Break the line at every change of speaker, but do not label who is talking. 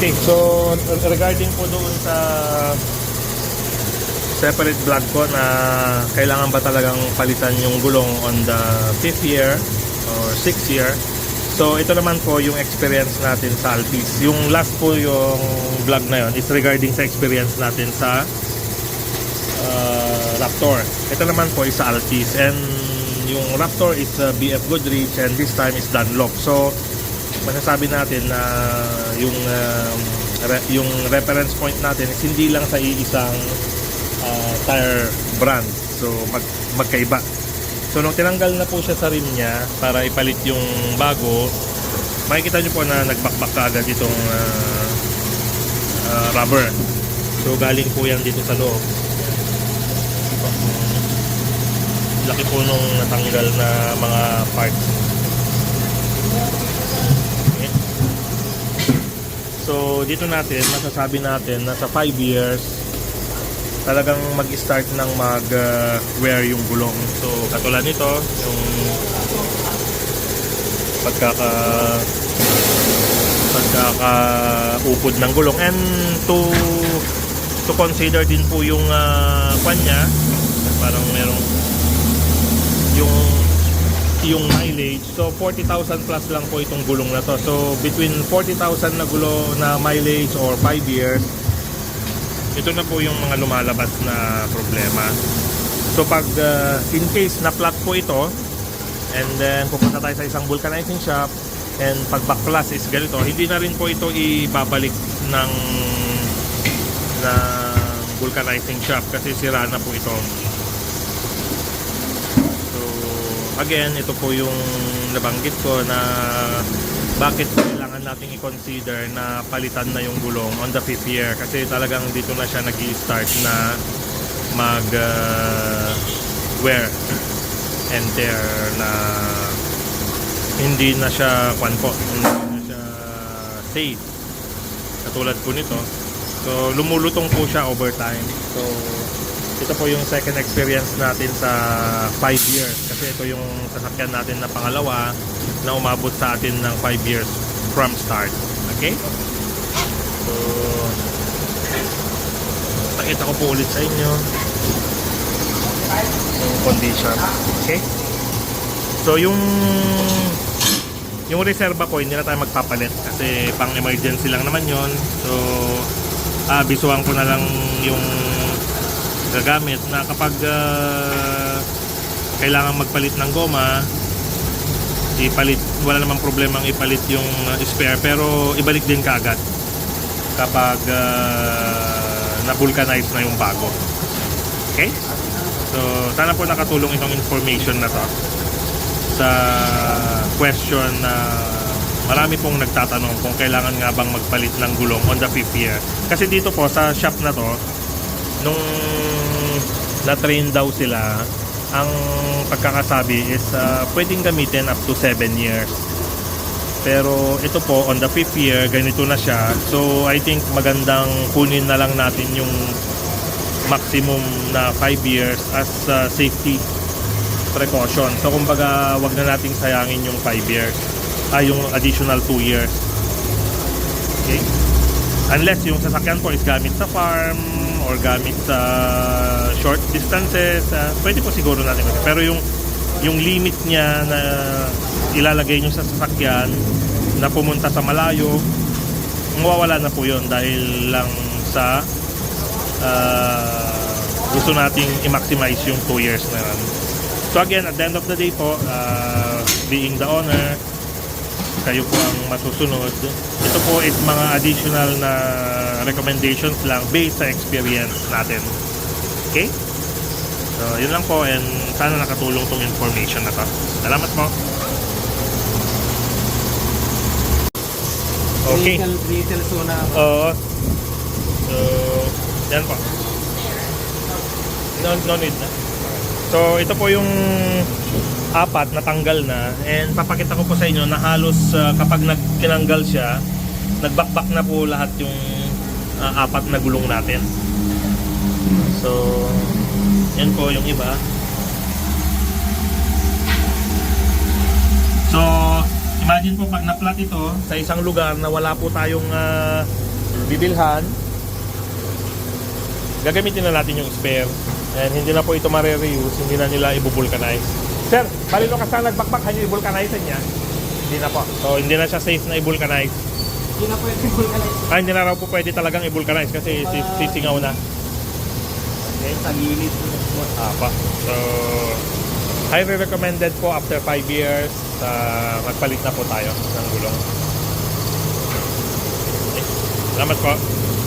Okay, so regarding po doon sa separate vlog ko na kailangan ba talagang palitan yung gulong on the 5th year or 6th year. So ito naman po yung experience natin sa Altis. Yung last po yung vlog na yon is regarding sa experience natin sa uh, Raptor. Ito naman po is sa Altis and yung Raptor is uh, BF Goodrich and this time is Dunlop. So masasabi natin na yung um, re- yung reference point natin is hindi lang sa iisang uh, tire brand. So mag magkaiba. So nung tinanggal na po siya sa rim niya para ipalit yung bago, makikita niyo po na nagbakbak agad itong uh, uh, rubber. So galing po yan dito sa loob. Laki po nung natanggal na mga parts. So dito natin, masasabi natin na sa 5 years, talagang mag-start ng mag-wear yung gulong. So, katulad nito, yung pagkaka pagkaka-upod ng gulong and to to consider din po yung uh, kanya parang merong yung mileage so 40,000 plus lang po itong gulong na to so between 40,000 na gulo na mileage or 5 years ito na po yung mga lumalabas na problema. So pag uh, in case na flat po ito and then pupunta tayo sa isang vulcanizing shop and pag back plus is ganito, hindi na rin po ito ibabalik ng na vulcanizing shop kasi sira na po ito. So again, ito po yung nabanggit ko na bakit kailangan nating i-consider na palitan na yung gulong on the fifth year. Kasi talagang dito na siya nag start na mag uh, wear and tear na hindi na siya kwan po hindi na siya safe. Katulad po nito. So lumulutong po siya over time. So ito po yung second experience natin sa 5 years kasi ito yung sasakyan natin na pangalawa na umabot sa atin ng 5 years from start. Okay? So, pakita ko po ulit sa inyo yung condition. Okay? So, yung yung reserva ko, hindi na tayo magpapalit kasi pang emergency lang naman yon So, ah, bisuhan ko na lang yung gagamit na kapag ah, kailangan magpalit ng goma ipalit wala namang problemang ipalit yung uh, spare pero ibalik din kaagad kapag uh, na-vulcanize na yung bago. Okay? So sana po nakatulong itong information na to sa question na marami pong nagtatanong kung kailangan nga bang magpalit ng gulong on the fifth year. Kasi dito po sa shop na to nung na-train daw sila ang pagkakasabi is uh, pwedeng gamitin up to 7 years. Pero ito po, on the 5th year, ganito na siya. So, I think magandang kunin na lang natin yung maximum na 5 years as uh, safety precaution. So, kumbaga, wag na nating sayangin yung 5 years. Ah, yung additional 2 years. Okay? Unless yung sasakyan po is gamit sa farm or gamit sa short distances, uh, pwede po siguro natin. Pero yung yung limit niya na ilalagay nyo sa sasakyan na pumunta sa malayo, mawawala na po yon dahil lang sa uh, gusto nating i-maximize yung 2 years na yun. So again, at the end of the day po, uh, being the owner, kayo po ang masusunod. Ito po is mga additional na recommendations lang based sa experience natin. Okay? So, yun lang po and sana nakatulong tong information na to. Salamat po. Okay.
Vehicle, vehicle zona.
Oo. So, yan po. No, no need na. So, ito po yung apat na tanggal na and papakita ko po sa inyo na halos uh, kapag nag tinanggal siya nagbakbak na po lahat yung uh, apat na gulong natin so yan po yung iba so imagine po pag na-flat ito sa isang lugar na wala po tayong uh, bibilhan. Gagamitin na natin yung spare. And hindi na po ito mare-reuse, hindi na nila i-vulcanize. Sir, palino ka sa nagbakbak, hanyo i-vulcanize niya? Hindi na po. So, hindi na siya safe na i-vulcanize.
Hindi na pwede vulcanize.
Ah, hindi na raw po pwede talagang i-vulcanize kasi sis- sisingaw na.
Okay, sa gilid.
Ah, pa. So, highly recommended po after 5 years, uh, magpalit na po tayo ng gulong. Okay. Salamat po.